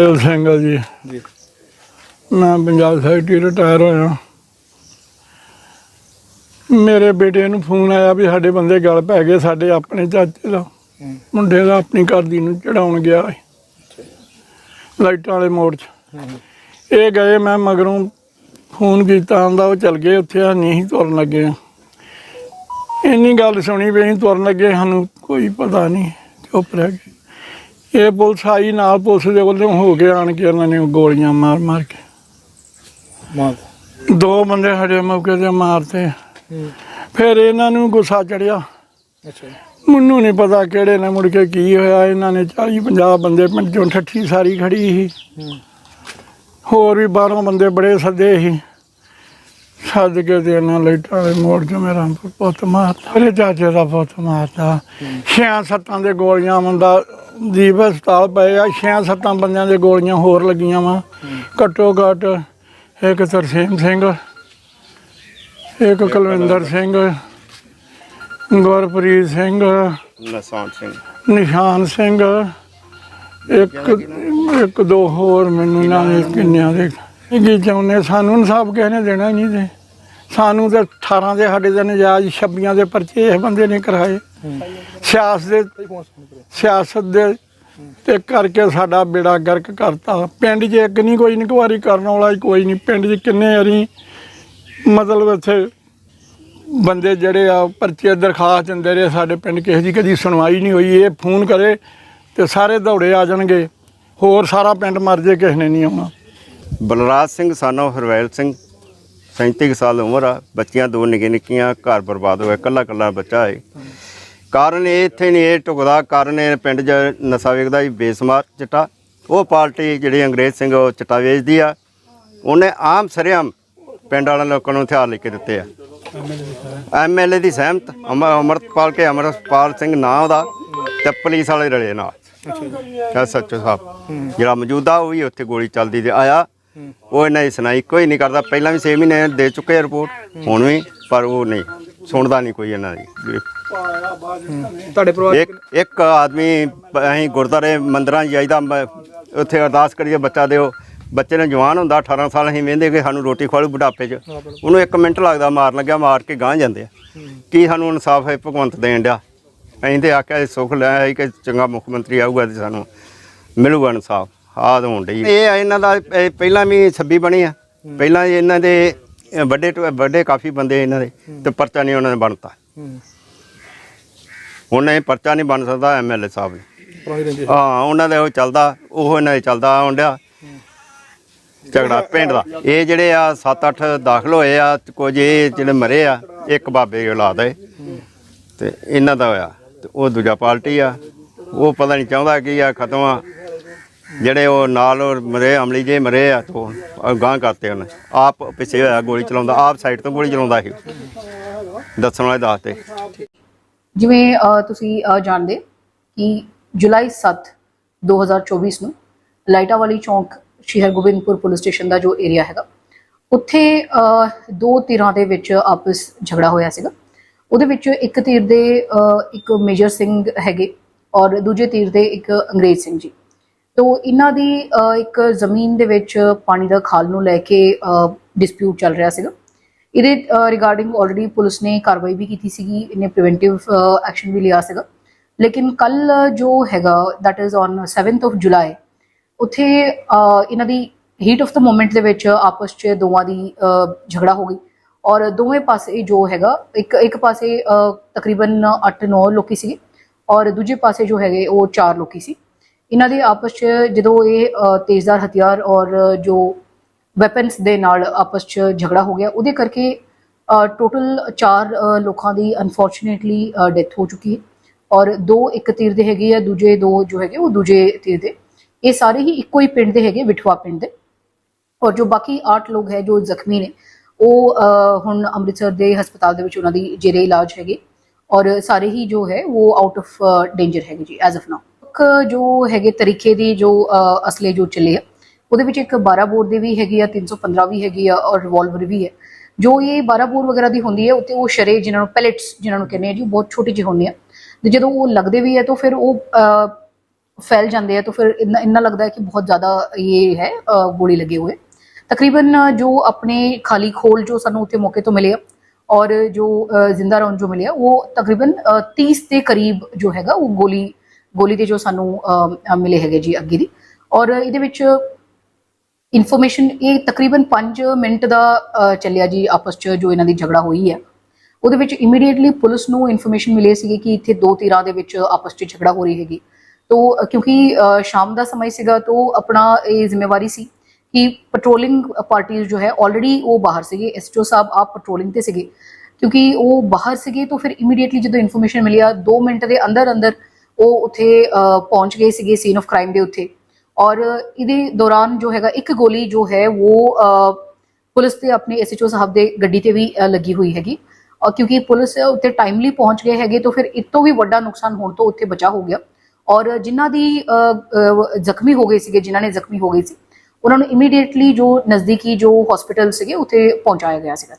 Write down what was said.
ਦਿਲ ਸਿੰਘ ਜੀ। ਜੀ। ਮੈਂ ਪੰਜਾਬ ਸੈਕਟਰੀ ਰਿਟਾਇਰ ਹੋਇਆ। ਮੇਰੇ ਬੇਟੇ ਨੂੰ ਫੋਨ ਆਇਆ ਵੀ ਸਾਡੇ ਬੰਦੇ ਗਲ ਪੈ ਗਏ ਸਾਡੇ ਆਪਣੇ ਚਾਚੇ ਦਾ। ਮੁੰਡੇ ਦਾ ਆਪਣੀ ਘਰ ਦੀ ਨੂੰ ਚੜਾਉਣ ਗਿਆ ਲਾਈਟਾਂ ਵਾਲੇ ਮੋੜ 'ਚ। ਇਹ ਗਏ ਮੈਂ ਮਗਰੋਂ ਫੋਨ ਕੀਤਾ ਆਂਦਾ ਉਹ ਚਲ ਗਏ ਉੱਥੇ ਆ ਨਹੀਂ ਤੁਰਨ ਲੱਗੇ। ਇੰਨੀ ਗੱਲ ਸੁਣੀ ਵੀ ਅਸੀਂ ਤੁਰਨ ਲੱਗੇ ਸਾਨੂੰ ਕੋਈ ਪਤਾ ਨਹੀਂ ਚੁੱਪ ਰਹਿ ਗਏ। ਇਹ ਪੁਲਿਸ ਆਈ ਨਾਲ ਪੁਲਿਸ ਦੇ ਵੱਲੋਂ ਹੋ ਕੇ ਆਣ ਕੇ ਉਹਨਾਂ ਨੇ ਗੋਲੀਆਂ ਮਾਰ ਮਾਰ ਕੇ। ਦੋ ਬੰਦੇ ਸਾਡੇ ਮੌਕੇ ਤੇ ਮਾਰਤੇ। ਫਿਰ ਇਹਨਾਂ ਨੂੰ ਗੁੱਸਾ ਚੜਿਆ। ਅੱਛਾ। ਮੈਨੂੰ ਨਹੀਂ ਪਤਾ ਕਿਹੜੇ ਨੇ ਮੁੜ ਕੇ ਕੀ ਹੋਇਆ। ਇਹਨਾਂ ਨੇ 40 50 ਬੰਦੇ ਪਿੰਡ ਚੋਂ ਠੱਠੀ ਸਾਰੀ ਖੜੀ ਸੀ। ਹੋਰ ਵੀ ਬਾਹਰੋਂ ਬੰਦੇ ਬੜੇ ਸੱਦੇ ਸੀ। ਸੱਦ ਕੇ ਤੇ ਇਹਨਾਂ ਲਾਈਟਾਂ ਵਾਲੇ ਮੋੜ 'ਚ ਮੇਰਾ ਪੁੱਤ ਮਾਰਤਾ। ਮੇਰੇ ਚਾਚੇ ਦਾ ਪੁੱਤ ਮਾਰਤਾ। ਛਿਆਂ ਸੱਤਾਂ ਦੇ ਗੋਲੀਆਂ ਬੰਦਾ ਦੀਪ ਹਸਪਤਾਲ ਪਏ ਆ ਛਿਆਂ ਸੱਤਾਂ ਬੰਦਿਆਂ ਦੇ ਗੋਲੀਆਂ ਹੋਰ ਲੱਗੀਆਂ ਵਾ। ਘੱਟੋ ਘੱਟ ਇੱਕ ਤਰਸੇਮ ਸਿੰਘ ਇੱਕ ਕੁਲਵਿੰਦਰ ਸਿੰਘ ਗੁਰਪ੍ਰੀਤ ਸਿੰਘ ਨਸਾਨ ਸਿੰਘ। ਨਿਸ਼ਾਨ ਸਿੰਘ ਇੱਕ ਇੱਕ ਦੋ ਹੋਰ ਮੈਨੂੰ ਨਾ ਕਿੰਨਿਆਂ ਦੇ। ਕੀ ਚਾਹੁੰਦੇ? ਸਾਨੂੰ ਇਨਸਾਫ ਕਿਸੇ ਨੇ ਦੇਣਾ ਨਹੀਂ ਤੇ। ਸਾਨੂੰ ਤੇ 18 ਦੇ ਸਾਡੇ ਦੇ ਨਜਾਇਜ਼ 26 ਦੇ ਪਰਚੇ ਇਹ ਬੰਦੇ ਨੇ ਕਰਾਏ। ਸਿਆਸਤ ਦੇ ਸਿਆਸਤ ਦੇ ਤੇ ਕਰਕੇ ਸਾਡਾ ਬੇੜਾ ਗਰਕ ਕਰਤਾ। ਪਿੰਡ 'ਚ ਇੱਕ ਨਹੀਂ ਕੋਈ ਇਨਕੁਆਰੀ ਕਰਨ ਵਾਲਾ ਕੋਈ ਨਹੀਂ ਪਿੰਡ 'ਚ ਕਿੰਨੇ ਵਾਰੀ ਮਤਲਬ ਇੱਥੇ ਬੰਦੇ ਜਿਹੜੇ ਆ ਪਰਚੇ ਦਰਖਾਸਤ ਦਿੰਦੇ ਰਹੇ ਸਾਡੇ ਪਿੰਡ। ਕਿਸੇ ਦੀ ਕਦੀ ਸੁਣਵਾਈ ਨਹੀਂ ਹੋਈ। ਇਹ ਫੋਨ ਕਰੇ ਤੇ ਸਾਰੇ ਦੌੜੇ ਆ ਜਾਣਗੇ। ਹੋਰ ਸਾਰਾ ਪਿੰਡ ਮਰ ਜੇ, ਕਿਸੇ ਨੇ ਨਹੀਂ ਆਉਣਾ। ਬਲਰਾਜ ਸਿੰਘ, ਸਾਨੋ ਹਰਵੈਲ ਸਿੰਘ। 37 ਕੁ ਸਾਲ ਉਮਰ ਆ ਬੱਚੀਆਂ ਦੋ ਨਿੱਕੇ ਨਿੱਕੀਆਂ ਘਰ ਬਰਬਾਦ ਹੋਇਆ ਕੱਲਾ ਕੱਲਾ ਬੱਚਾ ਹੈ ਕਾਰਨ ਇਹ ਇੱਥੇ ਨਹੀਂ ਇਹ ਟੁਕਦਾ ਕਾਰਨ ਇਹ ਪਿੰਡ 'ਚ ਨਸ਼ਾ ਵੇਚਦਾ ਹੀ ਬੇਸਮਾਰ ਚਿੱਟਾ। ਉਹ ਪਾਰਟੀ ਜਿਹੜੀ ਅੰਗਰੇਜ਼ ਸਿੰਘ ਉਹ ਚਿੱਟਾ ਵੇਚਦੀ ਆ। ਉਹਨੇ ਆਮ ਸਰਿਆਮ ਪਿੰਡ ਵਾਲਿਆਂ ਲੋਕਾਂ ਨੂੰ ਹਥਿਆਰ ਲੈ ਕੇ ਦਿੱਤੇ ਆ। ਐਮਐਲਏ ਦੀ ਸਹਿਮਤ ਅਮਰ ਅਮਰਤਪਾਲ ਕੇ ਅਮਰਪਾਲ ਸਿੰਘ ਨਾਂ ਉਹਦਾ ਤੇ ਪੁਲਿਸ ਵਾਲੇ ਰਲੇ ਨਾਲ। ਐਸਐਚਓ ਸਾਹਿਬ ਜਿਹੜਾ ਮੌਜੂਦਾ ਉਹ ਵੀ ਉੱਥੇ ਗੋਲੀ ਚੱਲਦੀ ਤੇ ਆਇਆ। ਉਹ ਇਹਨਾਂ ਦੀ ਸੁਣਾਈ ਕੋਈ ਨਹੀਂ ਕਰਦਾ। ਪਹਿਲਾਂ ਵੀ 6 ਮਹੀਨੇ ਦੇ ਚੁੱਕੇ ਆ ਰਿਪੋਰਟ ਹੁਣ ਵੀ ਪਰ ਉਹ ਨਹੀਂ ਸੁਣਦਾ ਨਹੀਂ ਕੋਈ ਇਹਨਾਂ ਦੀ। ਤੁਹਾਡੇ ਪਰਿਵਾਰ ਇੱਕ ਇੱਕ ਆਦਮੀ ਅਸੀਂ ਗੁਰਦਾਰੇ ਮੰਦਰਾਂ 'ਚ ਜਾਈਦਾ ਮ- ਉੱਥੇ ਅਰਦਾਸ ਕਰੀਏ ਬੱਚਾ ਦਿਓ। ਬੱਚੇ ਨੇ ਜਵਾਨ ਹੁੰਦਾ 18 ਸਾਲ ਅਸੀਂ ਵੇਂਦੇ ਕਿ ਸਾਨੂੰ ਰੋਟੀ ਖਵਾਲੂ ਬੁਢਾਪੇ 'ਚ। ਉਹਨੂੰ 1 ਮਿੰਟ ਲੱਗਦਾ ਮਾਰਨ ਲੱਗਿਆ ਮਾਰ ਕੇ ਗਾਂ ਜਾਂਦੇ ਆ। ਕੀ ਸਾਨੂੰ ਇਨਸਾਫ ਹੈ ਭਗਵੰਤ ਦੇਣ ਡਿਆ? ਅਸੀਂ ਤੇ ਆਖਿਆ ਇਹ ਸੁੱਖ ਲੈ ਆਈ ਕਿ ਚੰਗਾ ਮੁੱਖ ਮੰਤਰੀ ਆਊਗਾ ਤੇ ਸਾਨੂੰ ਮਿਲੂਗਾ ਇਨਸਾਫ। ਆਹ ਤਾਂ ਹੋਣ ਡਈ ਇਹ ਇਹਨਾਂ ਦਾ ਇਹ ਪਹਿਲਾਂ ਵੀ 26 ਬਣੇ ਆ। ਪਹਿਲਾਂ ਇਹਨਾਂ ਦੇ ਵੱਡੇ ਵੱਡੇ ਕਾਫੀ ਬੰਦੇ ਇਹਨਾਂ ਦੇ ਤੇ ਪਰਚਾ ਨਹੀਂ ਉਹਨਾਂ ਨੇ ਬਣਤਾ। ਹੁਣ ਇਹ ਪਰਚਾ ਨਹੀਂ ਬਣ ਸਕਦਾ ਐਮਐਲਏ ਸਾਹਿਬ ਨੇ ਪੁਰਾਣੀ ਰੰਜਿਸ਼ ਹਾਂ ਉਹਨਾਂ ਦੇ ਉਹ ਚੱਲਦਾ ਉਹ ਇਹਨਾਂ ਦੇ ਚੱਲਦਾ ਆਉਂਦਿਆ ਝਗੜਾ ਪਿੰਡ ਦਾ। ਇਹ ਜਿਹੜੇ ਆ 7-8 ਦਾਖਲ ਹੋਏ ਆ ਤੇ ਕੁਝ ਇਹ ਜਿਹੜੇ ਮਰੇ ਆ ਇੱਕ ਬਾਬੇ ਦੀ ਔਲਾਦ ਹੈ। ਤੇ ਇਹਨਾਂ ਦਾ ਹੋਇਆ ਤੇ ਉਹ ਦੂਜਾ ਪਾਰਟੀ ਆ। ਉਹ ਪਤਾ ਨਹੀਂ ਚਾਹੁੰਦਾ ਕੀ ਆ ਖਤਮ ਆ। ਜਿਹੜੇ ਉਹ ਨਾਲ ਉਹ ਮਰੇ, ਅਮਲੀ ਜੇ ਮਰੇ ਆ, ਤੋਂ ਗਾਂ ਕਰਤੇ ਉਹਨੇ। ਆਪ ਪਿੱਛੇ ਹੋਇਆ, ਗੋਲੀ ਚਲਾਉਂਦਾ। ਆਪ ਸਾਈਡ ਤੋਂ ਗੋਲੀ ਚਲਾਉਂਦਾ ਸੀ। ਦੱਸਣ ਵਾਲੇ ਦੱਸਦੇ ਜਿਵੇਂ ਤੁਸੀਂ ਜਾਣਦੇ ਕਿ ਜੁਲਾਈ 7 2024 ਨੂੰ ਲਾਈਟਾ ਵਾਲੀ ਚੌਂਕ ਸ਼੍ਰੀ ਹਰਗੋਬਿੰਦਪੁਰ ਪੁਲਿਸ ਸਟੇਸ਼ਨ ਦਾ ਜੋ ਏਰੀਆ ਹੈਗਾ, ਉੱਥੇ ਦੋ ਧਿਰਾਂ ਦੇ ਵਿੱਚ ਆਪਸ ਝਗੜਾ ਹੋਇਆ ਸੀਗਾ। ਉਹਦੇ ਵਿੱਚ ਇੱਕ ਧਿਰ ਦੇ ਇੱਕ ਮੇਜਰ ਸਿੰਘ ਹੈਗੇ ਔਰ ਦੂਜੇ ਧਿਰ ਦੇ ਇੱਕ ਅੰਗਰੇਜ਼ ਸਿੰਘ ਜੀ। ਤੋ ਇਹਨਾਂ ਦੀ ਇੱਕ ਜ਼ਮੀਨ ਦੇ ਵਿੱਚ ਪਾਣੀ ਦਾ ਖਾਲ ਨੂੰ ਲੈ ਕੇ ਡਿਸਪਿਊਟ ਚੱਲ ਰਿਹਾ ਸੀਗਾ। ਇਹਦੇ ਰਿਗਾਰਡਿੰਗ ਆਲਰੇਡੀ ਪੁਲਿਸ ਨੇ ਕਾਰਵਾਈ ਵੀ ਕੀਤੀ ਸੀਗੀ, ਇਹਨੇ ਪ੍ਰੀਵੈਂਟਿਵ ਐਕਸ਼ਨ ਵੀ ਲਿਆ ਸੀਗਾ। ਲੇਕਿਨ ਕੱਲ ਜੋ ਹੈਗਾ that is on 7th of July ਉੱਥੇ ਇਹਨਾਂ ਦੀ ਹੀਟ ਆਫ ਦਾ ਮੂਮੈਂਟ ਦੇ ਵਿੱਚ ਆਪਸ 'ਚ ਦੋਵਾਂ ਦੀ ਝਗੜਾ ਹੋ ਗਈ। ਔਰ ਦੋਵੇਂ ਪਾਸੇ ਜੋ ਹੈਗਾ, ਇੱਕ ਇੱਕ ਪਾਸੇ ਤਕਰੀਬਨ 8-9 ਲੋਕੀ ਸੀਗੇ, ਔਰ ਦੂਜੇ ਪਾਸੇ ਜੋ ਹੈਗੇ, ਉਹ 4 ਲੋਕੀ ਸੀ। ਇਹਨਾਂ ਦੇ ਆਪਸ 'ਚ ਜਦੋਂ ਇਹ ਤੇਜ਼ਦਾਰ ਹਥਿਆਰ ਔਰ ਜੋ ਵੈਪਨਸ ਦੇ ਨਾਲ ਆਪਸ 'ਚ ਝਗੜਾ ਹੋ ਗਿਆ, ਉਹਦੇ ਕਰਕੇ ਟੋਟਲ 4 ਲੋਕਾਂ ਦੀ ਅਨਫੋਰਚੂਨੇਟਲੀ ਡੈਥ ਹੋ ਚੁੱਕੀ ਹੈ। ਔਰ ਦੋ ਇੱਕ ਤੀਰ ਦੇ ਹੈਗੇ ਆ, ਦੂਜੇ ਦੋ ਜੋ ਹੈਗੇ ਉਹ ਦੂਜੇ ਤੀਰ ਦੇ। ਇਹ ਸਾਰੇ ਹੀ ਇੱਕੋ ਹੀ ਪਿੰਡ ਦੇ ਹੈਗੇ, ਵਿਠਵਾ ਪਿੰਡ ਦੇ। ਔਰ ਜੋ ਬਾਕੀ 8 ਲੋਕ ਹੈ, ਜੋ ਜ਼ਖਮੀ ਨੇ, ਉਹ ਹੁਣ ਅੰਮ੍ਰਿਤਸਰ ਦੇ ਹਸਪਤਾਲ ਦੇ ਵਿੱਚ ਉਹਨਾਂ ਦੀ ਜੇਰੇ ਇਲਾਜ ਹੈਗੇ। ਔਰ ਸਾਰੇ ਹੀ ਜੋ ਹੈ, ਉਹ ਆਊਟ ਆਫ ਡੇਂਜਰ ਹੈਗੇ ਜੀ ਐਜ਼ ਆਫ ਨਾਓ ਮੁੱਖ ਜੋ ਹੈਗੇ ਤਰੀਕੇ ਦੀ ਜੋ ਅਸਲੇ ਜੋ ਚਲੇ ਆ, ਉਹਦੇ ਵਿੱਚ ਇੱਕ 12 ਬੋਰ ਦੀ ਵੀ ਹੈਗੀ ਆ 315 ਵੀ ਹੈਗੀ ਆ ਔਰ ਰਿਵਾਲਵਰ ਵੀ ਹੈ। ਜੋ ਇਹ 12 ਬੋਰ ਵਗੈਰਾ ਦੀ ਹੁੰਦੀ ਹੈ, ਉੱਤੇ ਉਹ ਸ਼ਰੇ ਜਿਨ੍ਹਾਂ ਨੂੰ ਪੈਲੇਟਸ ਜਿਨ੍ਹਾਂ ਨੂੰ ਕਹਿੰਦੇ ਆ ਜੀ ਬਹੁਤ ਛੋਟੇ ਜਿਹੇ ਹੁੰਦੇ ਆ। ਤੇ ਜਦੋਂ ਉਹ ਲੱਗਦੇ ਵੀ ਹੈ, ਤਾਂ ਫਿਰ ਉਹ ਫੈਲ ਜਾਂਦੇ ਆ, ਤਾਂ ਫਿਰ ਇੰਨਾ ਲੱਗਦਾ ਹੈ ਕਿ ਬਹੁਤ ਜ਼ਿਆਦਾ ਇਹ ਹੈ ਗੋਲੀ ਲੱਗੇ ਹੋਏ। ਤਕਰੀਬਨ ਜੋ ਆਪਣੇ ਖਾਲੀ ਖੋਲ ਜੋ ਸਾਨੂੰ ਉੱਥੇ ਮੌਕੇ ਤੋਂ ਮਿਲੇ ਆ, ਔਰ ਜੋ ਜ਼ਿੰਦਾ ਰੌਂਦ ਜੋ ਮਿਲਿਆ, ਉਹ ਤਕਰੀਬਨ 30 ਦੇ ਕਰੀਬ ਜੋ ਹੈਗਾ, ਉਹ ਗੋਲੀ ਗੋਲੀ ਦੇ ਜੋ ਸਾਨੂੰ ਮਿਲੇ ਹੈਗੇ ਜੀ ਅੱਗੇ ਦੀ। ਔਰ ਇਹਦੇ ਵਿੱਚ ਇਨਫੋਰਮੇਸ਼ਨ ਇਹ ਤਕਰੀਬਨ 5 ਮਿੰਟ ਦਾ ਚੱਲਿਆ ਜੀ ਆਪਸ ਚ ਜੋ ਇਹਨਾਂ ਦੀ ਝਗੜਾ ਹੋਈ ਹੈ ਉਹਦੇ ਵਿੱਚ ਇਮੀਡੀਏਟਲੀ ਪੁਲਿਸ ਨੂੰ ਇਨਫੋਰਮੇਸ਼ਨ ਮਿਲੀ ਸੀਗੀ ਕਿ ਇੱਥੇ ਦੋ ਧਿਰਾਂ ਦੇ ਵਿੱਚ ਆਪਸ ਚ ਝਗੜਾ ਹੋ ਰਹੀ ਹੈਗੀ। ਤੋ ਕਿਉਂਕਿ ਸ਼ਾਮ ਦਾ ਸਮਾਂ ਸੀਗਾ, ਤੋ ਆਪਣਾ ਇਹ ਜ਼ਿੰਮੇਵਾਰੀ ਸੀ ਕਿ ਪੈਟਰੋਲਿੰਗ ਪਾਰਟੀਆਂ ਜੋ ਹੈ ਆਲਰੇਡੀ ਉਹ ਬਾਹਰ ਸੀਗੇ। ਐਸਟੋ ਸਾਹਿਬ ਆਪ ਪੈਟਰੋਲਿੰਗ ਤੇ ਸੀਗੇ। ਕਿਉਂਕਿ ਉਹ ਬਾਹਰ ਸੀਗੇ, ਤਾਂ ਫਿਰ ਇਮੀਡੀਏਟਲੀ ਜਦੋਂ ਇਨਫੋਰਮੇਸ਼ਨ ਮਿਲੀ ਆ 2 ਮਿੰਟ ਦੇ ਅੰਦਰ ਅੰਦਰ ਉਹ ਉੱਥੇ ਅ, ਪਹੁੰਚ ਗਏ ਸੀਗੇ ਸੀਨ ਆਫ ਕ੍ਰਾਈਮ ਦੇ ਉੱਤੇ ਔਰ ਇਹਦੇ ਦੌਰਾਨ ਜੋ ਹੈਗਾ ਇੱਕ ਗੋਲੀ ਜੋ ਹੈ ਉਹ ਅ, ਪੁਲਿਸ ਤੇ ਆਪਣੇ ਐਸਐਚਓ ਸਾਹਿਬ ਦੇ ਗੱਡੀ ਤੇ ਵੀ ਅ, ਲੱਗੀ ਹੋਈ ਹੈਗੀ ਔਰ ਕਿਉਂਕਿ ਪੁਲਿਸ ਉੱਤੇ ਟਾਈਮਲੀ ਪਹੁੰਚ ਗਏ ਹੈਗੇ ਤਾਂ ਫਿਰ ਇਸ ਤੋਂ ਵੀ ਵੱਡਾ ਨੁਕਸਾਨ ਹੋਣ ਤੋਂ ਉੱਥੇ ਬਚਾ ਹੋ ਗਿਆ ਔਰ ਜਿਨ੍ਹਾਂ ਦੀ ਅ, ਅ, ਜ਼ਖਮੀ ਹੋ ਗਏ ਸੀਗੇ ਜਿਨ੍ਹਾਂ ਨੇ ਜ਼ਖਮੀ ਹੋ ਗਏ ਸੀ ਉਹਨਾਂ ਨੂੰ ਇਮੀਡੀਏਟਲੀ ਜੋ ਨਜ਼ਦੀਕੀ ਜੋ ਹਸਪੀਟਲ ਸੀਗੇ ਉੱਥੇ ਪਹੁੰਚਾਇਆ ਗਿਆ ਸੀਗਾ ਜੀ